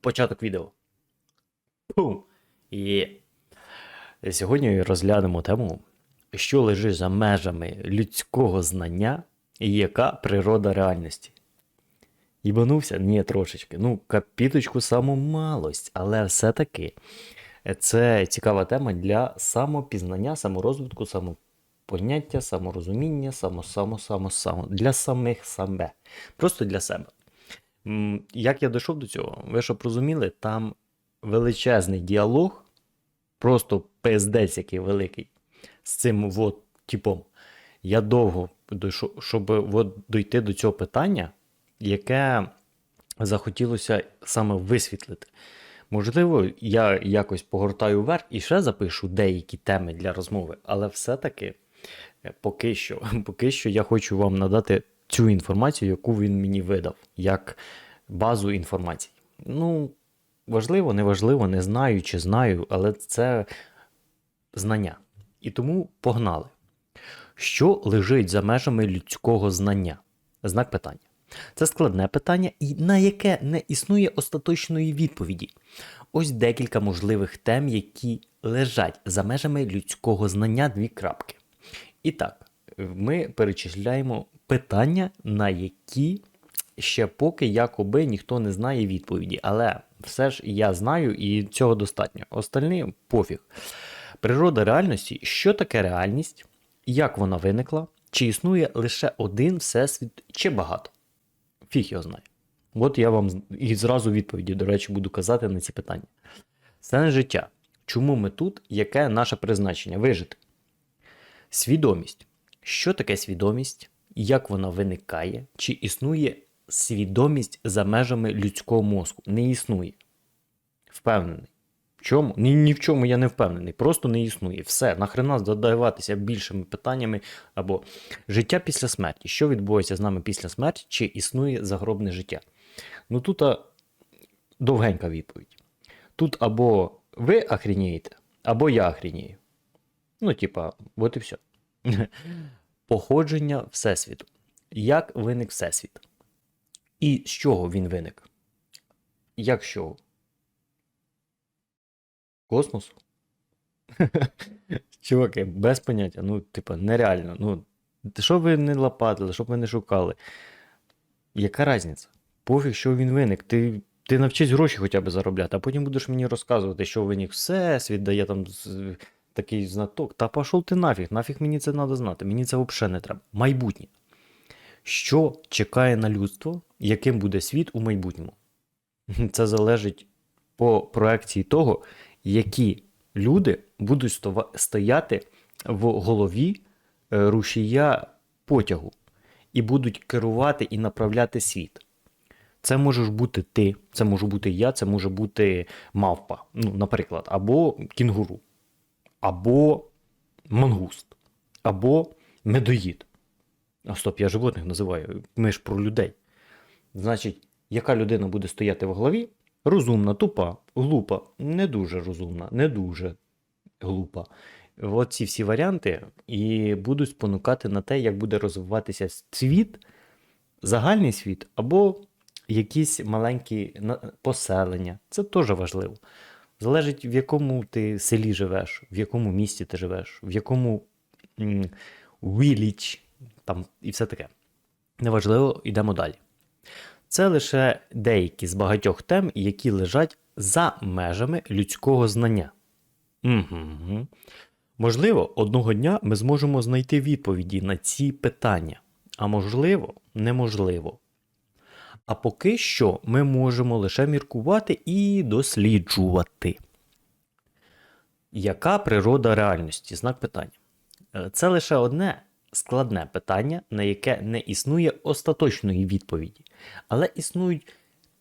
Початок відео. Пум. І сьогодні розглянемо тему, що лежить за межами людського знання і яка природа реальності. Їбанувся? Ні, трошечки. Ну, капіточку саму малость, але все-таки це цікава тема для самопізнання, саморозвитку, самопоняття, саморозуміння, само, само, само, само, для самих себе. Просто для себе. Як я дійшов до цього? Ви щоб розуміли, там величезний діалог, просто пиздець який великий, з цим вот, типом. Я довго дійшов, щоб от дійти до цього питання, яке захотілося саме висвітлити. Можливо, я якось погортаю вверх і ще запишу деякі теми для розмови, але все-таки е, поки що, поки що я хочу вам надати цю інформацію, яку він мені видав, як базу інформації. Ну, важливо, неважливо, не знаю чи знаю, але це знання. І тому погнали. Що лежить за межами людського знання? Знак питання. Це складне питання, і на яке не існує остаточної відповіді. Ось декілька можливих тем, які лежать за межами людського знання дві крапки. І так, ми перечисляємо питання, на які ще поки якоби ніхто не знає відповіді. Але все ж я знаю і цього достатньо. Остальні пофіг. Природа реальності, що таке реальність, як вона виникла, чи існує лише один всесвіт, чи багато. Фіг його знає. От я вам і зразу відповіді, до речі, буду казати на ці питання. Сенс життя. Чому ми тут? Яке наше призначення? Вижити. Свідомість. Що таке свідомість? Як вона виникає? Чи існує свідомість за межами людського мозку? Не існує. Впевнений. Чому? Ні, ні в чому я не впевнений. Просто не існує. Все, нахрена задаватися більшими питаннями або життя після смерті. Що відбувається з нами після смерті? Чи існує загробне життя? Ну тут а, довгенька відповідь. Тут або ви охрінієте, або я охрінію. Ну, типа, от і все. Походження Всесвіту. Як виник Всесвіт? І з чого він виник? Як з чого? Космосу? Чуваки, без поняття. Ну, типа, нереально. Ну, що ви не лопатили, що б ви не шукали? Яка різниця? Пофіг, що він виник. Ти, ти навчись гроші хоча б заробляти, а потім будеш мені розказувати, що виник всесвіт, дає там такий знаток. Та пішов ти нафіг, нафіг мені це треба знати. Мені це взагалі не треба. Майбутнє. Що чекає на людство, яким буде світ у майбутньому? Це залежить по проекції того, які люди будуть стояти в голові е, рушія потягу і будуть керувати і направляти світ. Це можеш бути ти, це може бути я, це може бути мавпа, ну, наприклад, або кінгуру, або мангуст, або медоїд. А стоп, я животних називаю. Ми ж про людей. Значить, яка людина буде стояти в голові? Розумна, тупа, глупа, не дуже розумна, не дуже глупа. От ці всі варіанти і будуть спонукати на те, як буде розвиватися світ, загальний світ, або якісь маленькі поселення. Це теж важливо. Залежить, в якому ти селі живеш, в якому місті ти живеш, в якому village, там і все таке. Неважливо, йдемо далі. Це лише деякі з багатьох тем, які лежать за межами людського знання. Угу. Можливо, одного дня ми зможемо знайти відповіді на ці питання, а можливо, неможливо. А поки що ми можемо лише міркувати і досліджувати. Яка природа реальності? Знак питання. Е, Це лише одне складне питання, на яке не існує остаточної відповіді, але існують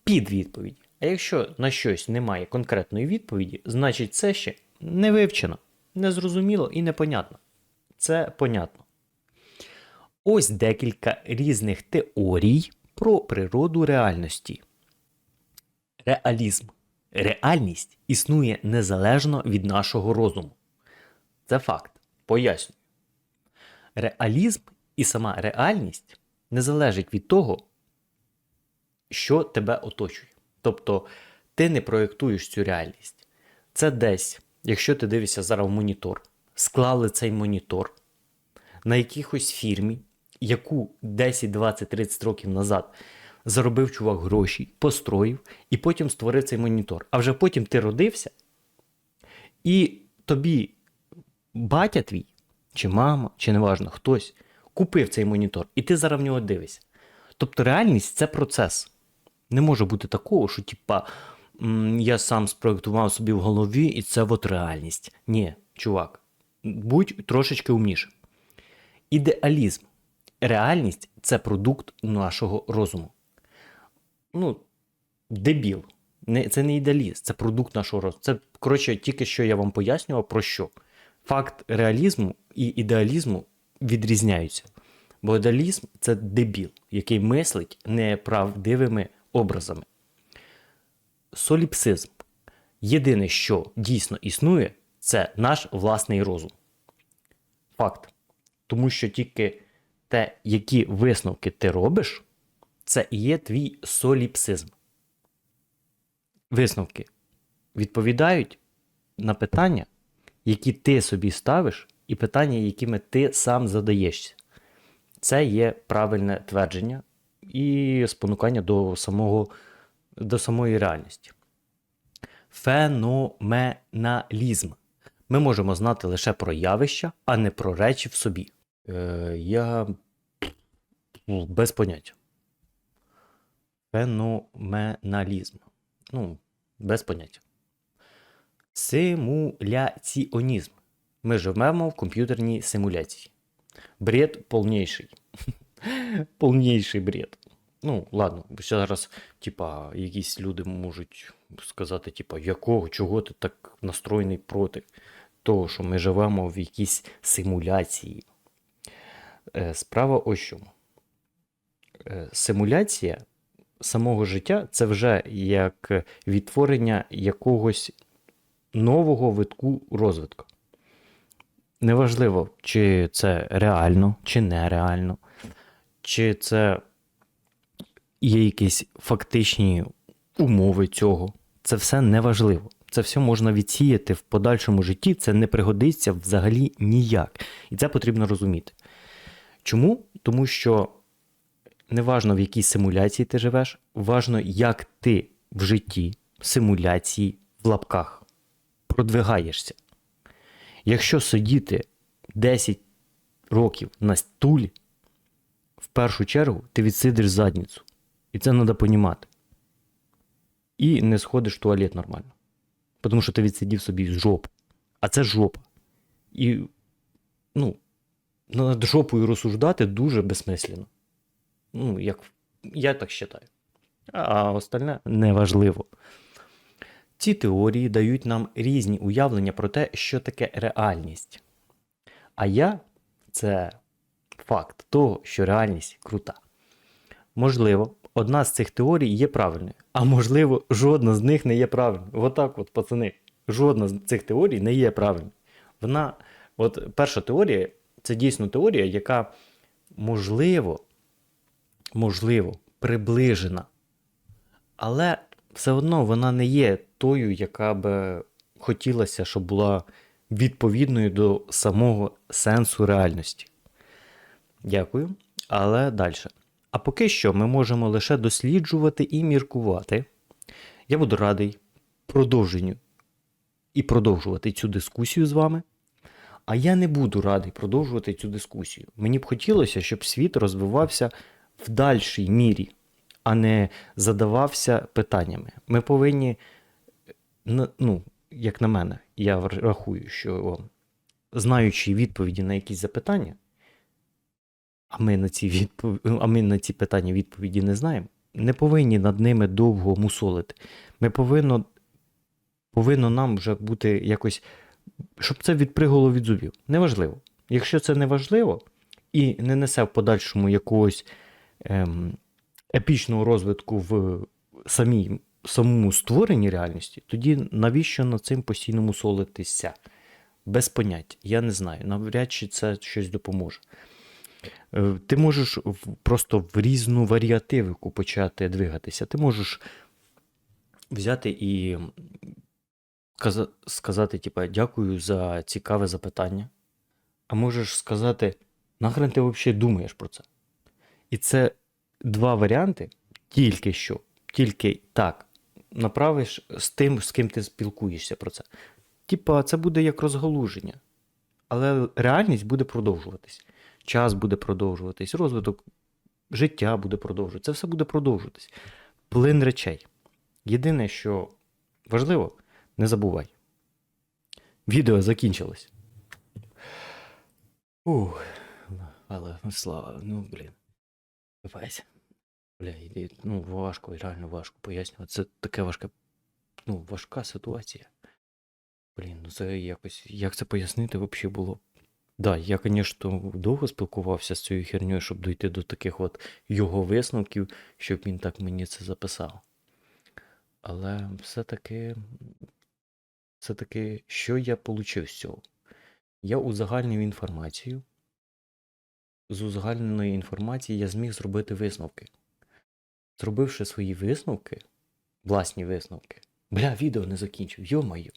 підвідповіді. А якщо на щось немає конкретної відповіді, значить це ще не вивчено, незрозуміло і непонятно. Це понятно. Ось декілька різних теорій про природу реальності. Реалізм. Реальність існує незалежно від нашого розуму. Це факт. Пояснюю. Реалізм і сама реальність не залежить від того, що тебе оточує. Тобто ти не проєктуєш цю реальність. Це десь, якщо ти дивишся зараз в монітор, склали цей монітор на якихось фірмі, яку 10, 20, 30 років назад заробив чувак гроші, построїв і потім створив цей монітор. А вже потім ти родився, і тобі батя твій, чи мама, чи неважно, хтось купив цей монітор, і ти зараз в нього дивишся. Тобто реальність це процес. Не може бути такого, що типа я сам спроектував собі в голові, і це от реальність. Ні, чувак, будь трошечки умнішим. Ідеалізм. Реальність це продукт нашого розуму. Ну, дебіл. Не, це не ідеаліст, це продукт нашого розуму. Це, коротше, тільки що я вам пояснював про що. Факт реалізму і ідеалізму відрізняються. Бо ідеалізм це дебіл, який мислить неправдивими образами. Соліпсизм. Єдине, що дійсно існує, це наш власний розум. Факт. Тому що тільки те, які висновки ти робиш, це і є твій соліпсизм. Висновки відповідають на питання, які ти собі ставиш, і питання, якими ти сам задаєшся. Це є правильне твердження і спонукання до, самого, до самої реальності. Феноменалізм. Ми можемо знати лише про явища, а не про речі в собі. Е, я без поняття. Феноменалізм. Ну, без поняття. Симуляціонізм. Ми живемо в комп'ютерній симуляції. Бред повніший. Повніший бред. Ну, ладно, зараз, типа, якісь люди можуть сказати, типа, якого, чого ти так настроєний проти того, що ми живемо в якійсь симуляції. Е, Справа ось чому. Е, Симуляція самого життя це вже як відтворення якогось нового витку розвитку. Неважливо, чи це реально, чи нереально, чи це є якісь фактичні умови цього. Це все неважливо. Це все можна відсіяти в подальшому житті, це не пригодиться взагалі ніяк. І це потрібно розуміти. Чому? Тому що неважно в якій симуляції ти живеш, важно, як ти в житті, симуляції, в лапках продвигаєшся. Якщо сидіти 10 років на стулі, в першу чергу ти відсидиш задницю. І це треба понімати. І не сходиш в туалет нормально. Тому що ти відсидів собі жопу. А це жопа. І, ну, над жопою розсуждати дуже безсмислено. Ну, як, я так вважаю. А остальне неважливо. Ці теорії дають нам різні уявлення про те, що таке реальність. А я це факт того, що реальність крута. Можливо, одна з цих теорій є правильною, а можливо, жодна з них не є правильною. Отак, от, пацани, жодна з цих теорій не є правильною. Вона, от перша теорія, це дійсно теорія, яка можливо, можливо, приближена. Але все одно вона не є тою, яка би хотілося, щоб була відповідною до самого сенсу реальності. Дякую. Але далі. А поки що ми можемо лише досліджувати і міркувати. Я буду радий продовженню і продовжувати цю дискусію з вами. А я не буду радий продовжувати цю дискусію. Мені б хотілося, щоб світ розвивався в дальшій мірі, а не задавався питаннями. Ми повинні, ну, як на мене, я рахую, що знаючи відповіді на якісь запитання, а ми на ці, відпов... а ми на ці питання відповіді не знаємо, не повинні над ними довго мусолити. Ми повинно, повинно нам вже бути якось, щоб це відпригало від зубів. Неважливо. Якщо це не важливо і не несе в подальшому якогось ем, епічного розвитку в самій, самому створенні реальності, тоді навіщо над цим постійно мусолитися? Без поняття. Я не знаю. Навряд чи це щось допоможе. Е, Ти можеш просто в різну варіативику почати двигатися. Ти можеш взяти і сказати, типа, дякую за цікаве запитання. А можеш сказати, нахрен ти взагалі думаєш про це? І це два варіанти, тільки що, тільки так направиш з тим, з ким ти спілкуєшся про це. Типа, це буде як розгалуження. Але реальність буде продовжуватись. Час буде продовжуватись, розвиток життя буде продовжуватись. Це все буде продовжуватись. Плин речей. Єдине, що важливо, не забувай. Відео закінчилось. Ух, але слава, ну блін. Капець. Бля, ну важко, реально важко пояснювати. Це таке важке, ну, важка ситуація. Блін, ну це якось. Як це пояснити взагалі було? Да, я, звісно, довго спілкувався з цією херньою, щоб дійти до таких от його висновків, щоб він так мені це записав. Але все-таки, все-таки, що я отримав з цього? Я узагальнив інформацію. З узагальненої інформації я зміг зробити висновки. Зробивши свої висновки, власні висновки. Бля, відео не закінчив, йо-моє.